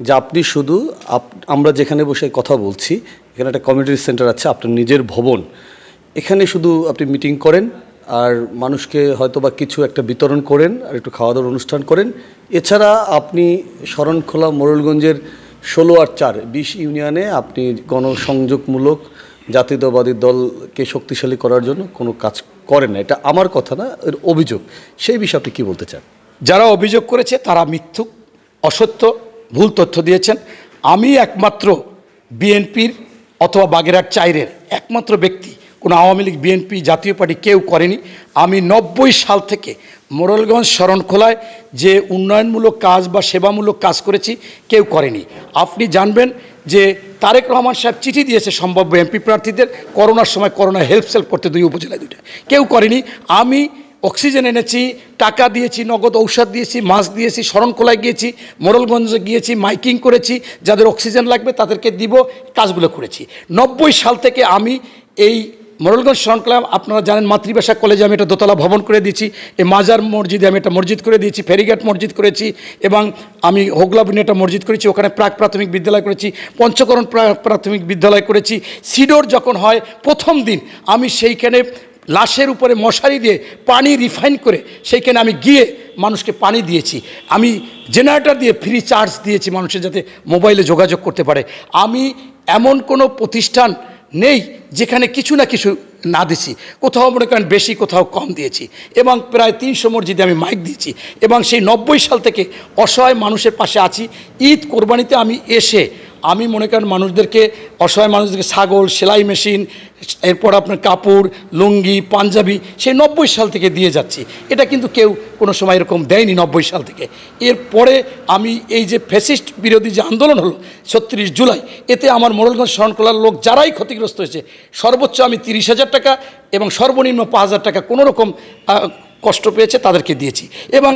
যে আপনি শুধু আমরা যেখানে বসে কথা বলছি, এখানে একটা কমিউনিটি সেন্টার আছে, আপনার নিজের ভবন। এখানে শুধু আপনি মিটিং করেন, আর মানুষকে হয়তো বা কিছু একটা বিতরণ করেন, আর একটু খাওয়া দাওয়ার অনুষ্ঠান করেন। এছাড়া আপনি শরণখোলা মোড়লগঞ্জের ষোলো আর চার, বিশ ইউনিয়নে আপনি গণসংযোগমূলক জাতীয়তাবাদী দলকে শক্তিশালী করার জন্য কোনো কাজ করেন না। এটা আমার কথা না, এর অভিযোগ। সেই বিষয়ে আপনি কী বলতে চান? যারা অভিযোগ করেছে তারা মিথ্যুক, অসত্য ভুল তথ্য দিয়েছেন। আমি একমাত্র বিএনপির অথবা বাগেরহাট চাইরের একমাত্র ব্যক্তি। কোনো আওয়ামী লীগ, বিএনপি, জাতীয় পার্টি কেউ করেনি। আমি নব্বই সাল থেকে মোড়লগঞ্জ শরণখোলায় যে উন্নয়নমূলক কাজ বা সেবামূলক কাজ করেছি, কেউ করেনি। আপনি জানবেন যে তারেক রহমান সাহেব চিঠি দিয়েছে সম্ভাব্য এমপি প্রার্থীদের, করোনার সময় করোনা হেল্প সেল করতে দুই উপজেলায় দুটো কেউ করেনি। আমি অক্সিজেন এনেছি, টাকা দিয়েছি, নগদ ঔষধ দিয়েছি, মাস্ক দিয়েছি, শরণখোলায় গিয়েছি, মোড়লগঞ্জে গিয়েছি, মাইকিং করেছি, যাদের অক্সিজেন লাগবে তাদেরকে দিব, কাজগুলো করেছি। নব্বই সাল থেকে আমি এই মোড়লগঞ্জ শরণখোলা, আপনারা জানেন মাতৃভাষা কলেজে আমি একটা দোতলা ভবন করে দিয়েছি, এই মাজার মসজিদে আমি একটা মসজিদ করে দিয়েছি, ফেরিঘাট মসজিদ করেছি, এবং আমি হোগলাবনে একটা মসজিদ করেছি, ওখানে প্রাক প্রাথমিক বিদ্যালয় করেছি, পঞ্চকরণ প্রাথমিক বিদ্যালয় করেছি, সিডোর যখন হয় প্রথম দিন, আমি সেইখানে লাশের উপরে মশারি দিয়ে পানি রিফাইন করে সেইখানে আমি গিয়ে মানুষকে পানি দিয়েছি। আমি জেনারেটর দিয়ে ফ্রি চার্জ দিয়েছি মানুষের যাতে মোবাইলে যোগাযোগ করতে পারে। আমি এমন কোনো প্রতিষ্ঠান নেই যেখানে কিছু না কিছু না দিছি। কোথাও মনে করেন বেশি, কোথাও কম দিয়েছি। এবং প্রায় তিনশো মসজিদে আমি মাইক দিয়েছি। এবং সেই নব্বই সাল থেকে অসহায় মানুষের পাশে আছি। ঈদ কোরবানিতে আমি এসে আমি মনে করেন মানুষদেরকে, অসহায় মানুষদেরকে ছাগল, সেলাই মেশিন, এরপর আপনার কাপড়, লুঙ্গি, পাঞ্জাবি, সেই নব্বই সাল থেকে দিয়ে যাচ্ছি। এটা কিন্তু কেউ কোনো সময় এরকম দেয়নি নব্বই সাল থেকে। এরপরে আমি এই যে ফ্যাসিস্ট বিরোধী যে আন্দোলন হলো ছত্রিশ জুলাই, এতে আমার মোড়লগঞ্জ শরণকলার লোক যারাই ক্ষতিগ্রস্ত হয়েছে, সর্বোচ্চ আমি তিরিশ হাজার টাকা এবং সর্বনিম্ন পাঁচ হাজার টাকা কোনোরকম কষ্ট পেয়েছে তাদেরকে দিয়েছি। এবং